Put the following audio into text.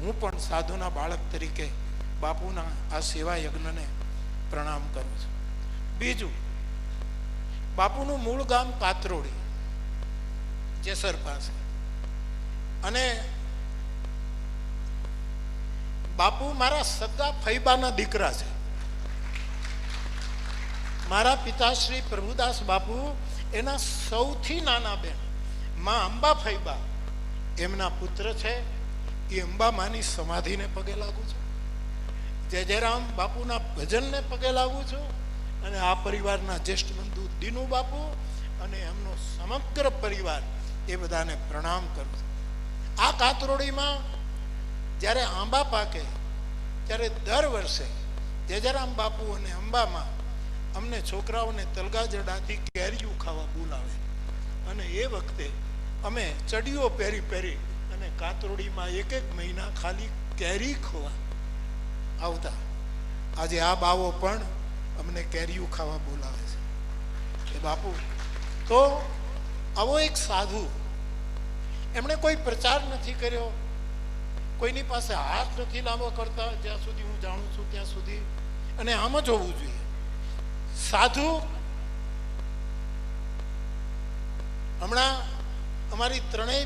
હું પણ સાધુના બાળક તરીકે બાપુના આ સેવા યજ્ઞને પ્રણામ કરું છું. બીજું, બાપુનું મૂળ ગામ કાતરોડી, જેસર પાસે. અને બાપુ મારા સગા ફૈબાના દીકરા છે. મારા પિતાશ્રી પ્રભુદાસ બાપુ, એના સૌથી નાના બેન, માં અંબા ફૈબા, એમના પુત્ર છે એ અંબામાની સમાધિને પગે લાગુ છું. જય જયરામ બાપુના ભજનને પગે લાગુ છું અને આ પરિવારના જ્યેષ્ઠ બંધુ દિનુ બાપુ અને એમનો સમગ્ર પરિવાર એ બધાને પ્રણામ કરું છું. આ કાતરોડીમાં જ્યારે આંબા પાકે, ત્યારે દર વર્ષે જયજરામ બાપુ અને અંબામાં અમને છોકરાઓને તલગાજડાથી કેરીયું ખાવા બોલાવે. અને એ વખતે અમે ચડીઓ પહેરી પહેરી કાતરોડીમાં એક એક મહિના ખાલી કેરી ખોવા આવતા. આજે આ બાવો પણ અમને કેરીઓ ખાવા બોલાવે છે. એ બાપુ, તો આવો એક સાધુ. એમણે કોઈ પ્રચાર નથી કર્યો. કોઈની પાસે હાથ નથી લાંબો કરતા. જ્યાં સુધી હું જાણું છું ત્યાં સુધી. અને આમ જ હોવું જોઈએ. સાધુ, હમણાં અમારી ત્રણેય